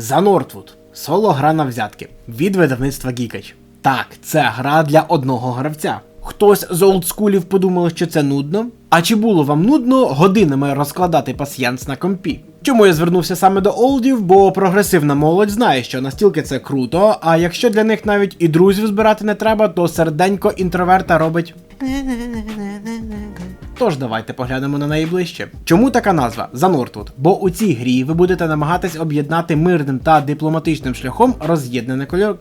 За Нортвуд. Соло гра на взятки від видавництва Гікач. Так, це гра для одного гравця. Хтось з олдскулів подумав, що це нудно. А чи було вам нудно годинами розкладати пасьянс на компі? Чому я звернувся саме до олдів? Бо прогресивна молодь знає, що настільки це круто, а якщо для них навіть і друзів збирати не треба, то серденько інтроверта робить. Тож давайте поглянемо на неї ближче. Чому така назва за Нортвуд? Бо у цій грі ви будете намагатись об'єднати мирним та дипломатичним шляхом роз'єднане кольор...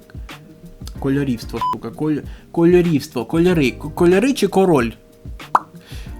кольорівство, штука, коль... кольорівство, кольори, кольори чи король?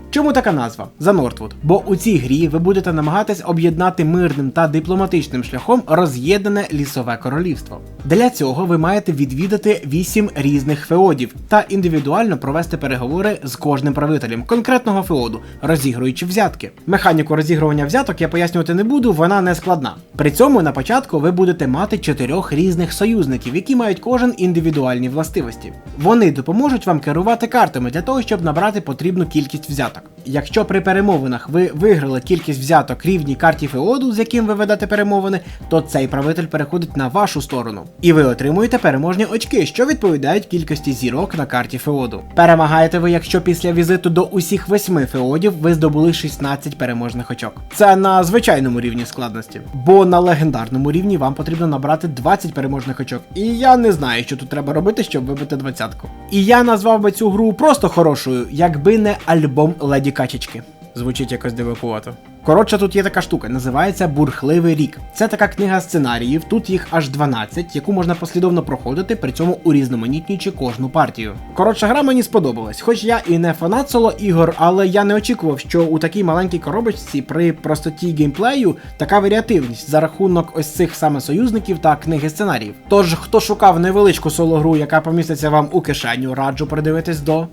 Чому така назва? За Нортвуд. Бо у цій грі ви будете намагатись об'єднати мирним та дипломатичним шляхом роз'єднане лісове королівство. Для цього ви маєте відвідати 8 різних феодів та індивідуально провести переговори з кожним правителем конкретного феоду, розігруючи взятки. Механіку розігрування взяток я пояснювати не буду, вона не складна. При цьому на початку ви будете мати чотирьох різних союзників, які мають кожен індивідуальні властивості. Вони допоможуть вам керувати картами для того, щоб набрати потрібну кількість взяток. Якщо при перемовинах ви виграли кількість взяток рівній карті Феоду, з яким ви ведете перемовини, то цей правитель переходить на вашу сторону. І ви отримуєте переможні очки, що відповідають кількості зірок на карті Феоду. Перемагаєте ви, якщо після візиту до усіх восьми феодів ви здобули 16 переможних очок. Це на звичайному рівні складності. Бо на легендарному рівні вам потрібно набрати 20 переможних очок. І я не знаю, що тут треба робити, щоб вибити двадцятку. І я назвав би цю гру просто хорошою, якби не альбом Леді Качечки. Звучить якось дивакувато. Коротше, тут є така штука, називається Бурхливий рік. Це така книга сценаріїв, тут їх аж 12, яку можна послідовно проходити, при цьому урізноманітнюючи кожну партію. Коротше, гра мені сподобалась, хоч я і не фанат соло ігор, але я не очікував, що у такій маленькій коробочці при простоті геймплею така варіативність за рахунок ось цих саме союзників та книги сценаріїв. Тож, хто шукав невеличку соло гру, яка поміститься вам у кишеню, раджу придивитись до